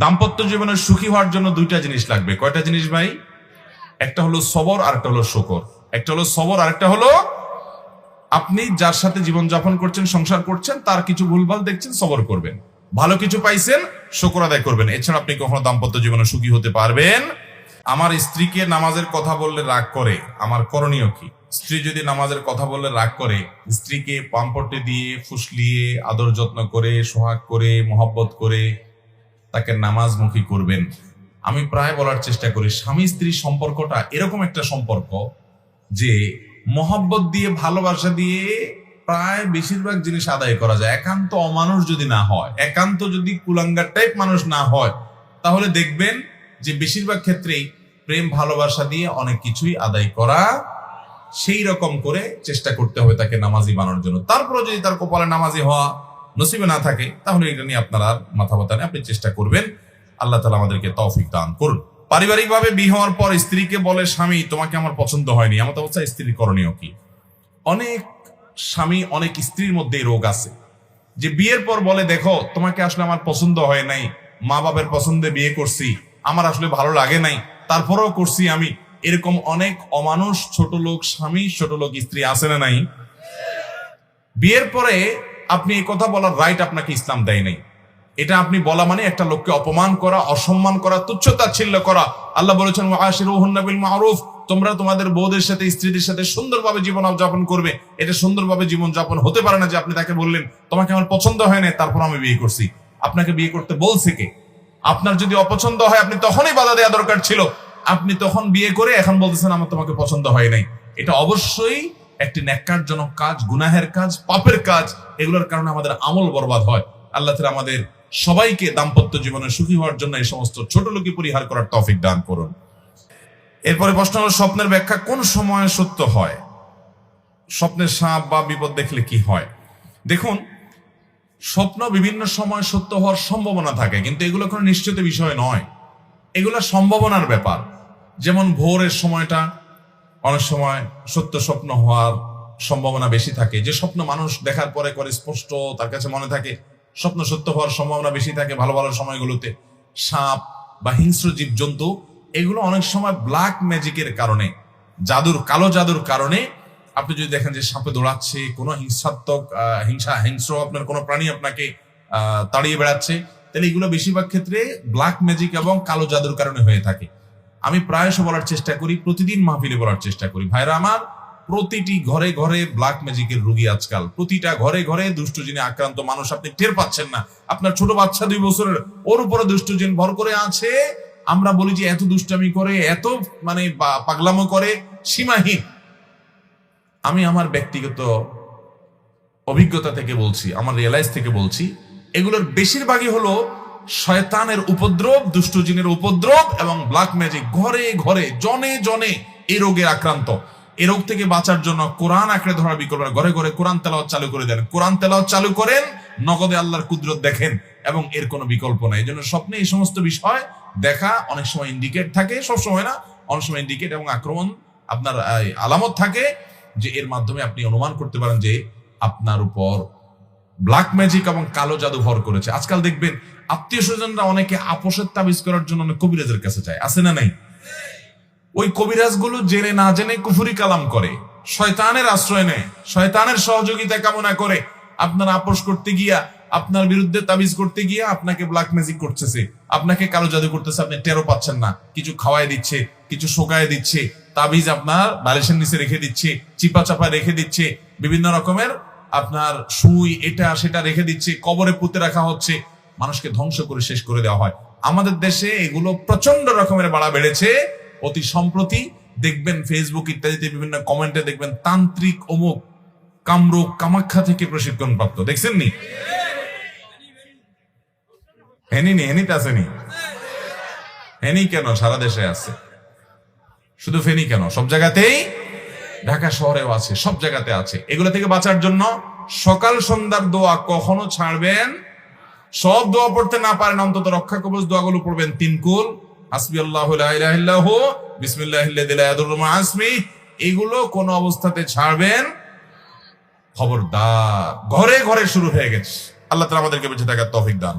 দাম্পত্য জীবনে সুখী হওয়ার জন্য দুইটা জিনিস লাগবে। কয়টা জিনিস ভাই? একটা হলো সবর আর একটা হলো শকর। একটা হলো সবর আর একটা হলো আপনি যার সাথে জীবন যাপন করছেন, সংসার করছেন, তার কিছু ভুলভাল দেখছেন, সবর করবেন। ভালো কিছু পাইছেন, শকর আদায় করবেন। এছাড়া আপনি কখনো দাম্পত্য জীবনে সুখী হতে পারবেন। আমার স্ত্রীকে নামাজের কথা বললে রাগ করে। আমার করণীয় কি? স্ত্রী যদি নামাজের কথা বললে রাগ করে, স্ত্রীকে পাম্পটে দিয়ে, ফুসলিয়ে, আদর যত্ন করে, সোহাগ করে, মহব্বত করে তাকে নামাজমুখী করবেন। আমি প্রায় বলার চেষ্টা করি, স্বামী স্ত্রী সম্পর্কটা এরকম একটা সম্পর্ক যে মহব্বত দিয়ে, ভালোবাসা দিয়ে প্রায় বেশিরভাগ জিনিস আদায় করা যায়। একান্ত অমানুষ যদি না হয়, একান্ত যদি কুলাঙ্গার টাইপ মানুষ না হয়, তাহলে দেখবেন যে বেশিরভাগ ক্ষেত্রেই প্রেম, ভালোবাসা দিয়ে অনেক কিছুই আদায় করা, সেই রকম করে চেষ্টা করতে হবে তাকে নামাজি বানানোর জন্য। তারপরে যদি তার কপালে নামাজি হওয়া নসিবে না থাকে, তাহলে এটা নিয়ে আপনার মাথা ব্যথা আপনি চেষ্টা করবেন। আল্লাহ তালা আমাদেরকে তৌফিক দান করুন। পারিবারিক ভাবে বিয়ে হওয়ার পর স্ত্রীকে বলে, স্বামী, তোমাকে আমার পছন্দ হয়নি। আমার অবস্থা স্ত্রীর করণীয় কি? অনেক স্বামী, অনেক স্ত্রীর মধ্যে রোগ আছে। যে বিয়ের পর বলে, দেখো, তোমাকে আসলে আমার পছন্দ হয় নাই। মা বাবার পছন্দে বিয়ে করছি। আমার আসলে ভালো লাগে নাই। তারপরেও করছি আমি। এরকম অনেক অমানুষ ছোট লোক, স্বামী, ছোট লোক, স্ত্রী আছে না নাই? বিয়ের পরে আপনি এই কথা বলার রাইট আপনাকে ইসলাম দেয় নাই। এটা আপনি বলা মানে একটা লোককে অপমান করা, অসম্মান করা তুচ্ছতাচ্ছিল্য করা। আল্লাহ বলেছেন ওয়াশিরুহুন্না বিল মারুফ তোমরা তোমাদের বউদের সাথে, স্ত্রীদের সাথে সুন্দরভাবে জীবন যাপন করবে। এটা সুন্দরভাবে জীবন যাপন হতে পারে না যে আপনি তাকে বললেন, তোমাকে আমার পছন্দ হয় না তারপর আমি বিয়ে করছি। আপনাকে বিয়ে করতে বলছে কে? আপনার যদি অপছন্দ হয়, আপনি তখনই বাধা দেওয়া দরকার ছিল। আপনি তখন বিয়ে করে এখন বলতেছেন, আমার তোমাকে পছন্দ হয় নাই। এটা অবশ্যই একটি ন্যাক্কারজনক কাজ, গুনাহের কাজ, পাপের কাজ, এগুলোর কারণে আমাদের আমল বরবাদ হয়। আল্লাহ তাআলা আমাদের সবাইকে দাম্পত্য জীবনে সুখী হওয়ার জন্য এই সমস্ত ছোট লোকই পরিহার করার তৌফিক দান করুন। এরপরে প্রশ্ন হলো, স্বপ্নের ব্যাখ্যা কোন সময়ে সত্য হয়? স্বপ্নের সাপ বা বিপদ দেখলে কি হয়? দেখুন, স্বপ্ন বিভিন্ন সময় সত্য হওয়ার সম্ভাবনা থাকে, কিন্তু এগুলো কোনো নিশ্চিত বিষয় নয়। এগুলো সম্ভাবনার ব্যাপার। যেমন ভোরের সময়টা অনেক সময় সত্য স্বপ্ন হওয়ার সম্ভাবনা বেশি থাকে। যে স্বপ্ন মানুষ দেখার পরে করে স্পষ্ট, তার কাছে মনে থাকে, স্বপ্ন সত্য হওয়ার সম্ভাবনা বেশি থাকে ভালো ভালো সময়গুলোতে। সাপ বা হিংস্র জীব জন্তু এগুলো অনেক সময় ব্ল্যাক ম্যাজিকের কারণে, জাদুর, কালো জাদুর কারণে, আপনি যদি দেখেন যে সাপে দৌড়াচ্ছে, কোনো হিংসাত্মক হিংসা, হিংস্র আপনার কোনো প্রাণী আপনাকে তাড়িয়ে বেড়াচ্ছে, তাহলে এগুলো বেশিরভাগ ক্ষেত্রে ব্ল্যাক ম্যাজিক এবং কালো জাদুর কারণে হয়ে থাকে। আমি প্রায়শ বলার চেষ্টা করি, প্রতিদিন মাহফিলে বলার চেষ্টা করি। ভাইরা আমার, প্রতিটি ঘরে ঘরে ব্ল্যাক ম্যাজিকের রোগী আজকাল। প্রতিটা ঘরে ঘরে দুষ্টজিনে আক্রান্ত মানুষ আপনি টের পাচ্ছেন না। আপনার ছোট বাচ্চা দুই বছরের, ওর উপরে দুষ্টজিন ভর করে আছে। আমরা বলি যে এত দুষ্টামি করে, এত মানে পাগলামো করে, সীমাহীন। আমি আমার ব্যক্তিগত অভিজ্ঞতা থেকে বলছি, আমার রিয়েলাইজ থেকে বলছি, এগুলোর বেশিরভাগই হলো শয়তানের উপদ্রব দুষ্টজিনের উপদ্রব এবং ব্ল্যাক ম্যাজিক ঘরে ঘরে, জনে জনে এ রোগে আক্রান্ত। এই রোগ থেকে বাঁচার জন্য কোরআন আঁকড়ে ধরার বিকল্প ঘরে ঘরে কোরআন তেলাওয়াত চালু করে দেন। কোরআন তেলাওয়াত চালু করেন, নগদে আল্লাহর কুদরত দেখেন এবং এর কোনো বিকল্প নাই। এই জন্য স্বপ্নে এই সমস্ত বিষয় দেখা অনেক সময় ইন্ডিকেট থাকে, সব সময় না, অনেক সময় ইন্ডিকেট এবং আক্রমণ আপনার আলামত থাকে যে এর মাধ্যমে আপনি অনুমান করতে পারেন যে আপনার উপর ব্ল্যাক ম্যাজিক এবং কালো জাদু ভর করেছে। আজকাল দেখবেন আত্মীয় স্বজনরা অনেকে আপোষের তাবিজ করার জন্য অনেক কবিরাজের কাছে যায়। আছে না নাই? ওই কবিরাজগুলো জেনে না জেনে কুফুরি কালাম করে। শয়তানের আশ্রয় নেয়। শয়তানের সহযোগিতা কামনা করে। আপনার আপোষ করতে গিয়া, আপনার বিরুদ্ধে তাবিজ করতে গিয়া আপনাকে ব্ল্যাক ম্যাজিক করতেছে। আপনাকে কালো জাদু করতেছে, আপনি টেরো পাচ্ছেন না। কিছু খাওয়াই দিচ্ছে, কিছু শোকায় দিচ্ছে। তাবিজ আপনার বালিশের নিচে রেখে দিচ্ছে চিপা চাপা রেখে দিচ্ছে। বিভিন্ন রকমের আপনার সুই, এটা, সেটা রেখে দিচ্ছে, কবরে পুঁতে রাখা হচ্ছে, মানুষকে ধ্বংস করে শেষ করে দেওয়া হয়। আমাদের দেশে এগুলো প্রচণ্ড রকমের বাড়া বেড়েছে, অতি সম্প্রতি দেখবেন ফেসবুক ইত্যাদিতে বিভিন্ন কমেন্টে দেখবেন তান্ত্রিক অমুক কামরূপ কামাখ্যা থেকে প্রশিক্ষণ প্রাপ্ত দেখছেন নি? হেনি নি হেনিতে আসেনি হেনি কেন? সারা দেশে আছে। শুধু ফেনি কেন? সব জায়গাতেই ঢাকা শহরেও আছে, সব জায়গাতে আছে। এগুলো থেকে বাঁচার জন্য সকাল সন্ধ্যার দোয়া কখনো ছাড়বেন সব দোয়া পড়তে না পারেন, অন্তত রক্ষা কবচ দোয়াগুলো পড়বেন তিন কুল। আল্লাহ এগুলো কোন অবস্থাতে ছাড়বেন খবরদার, ঘরে ঘরে শুরু হয়ে গেছে। আল্লাহ তালা আমাদেরকে বেঁচে থাকার তৌফিক দান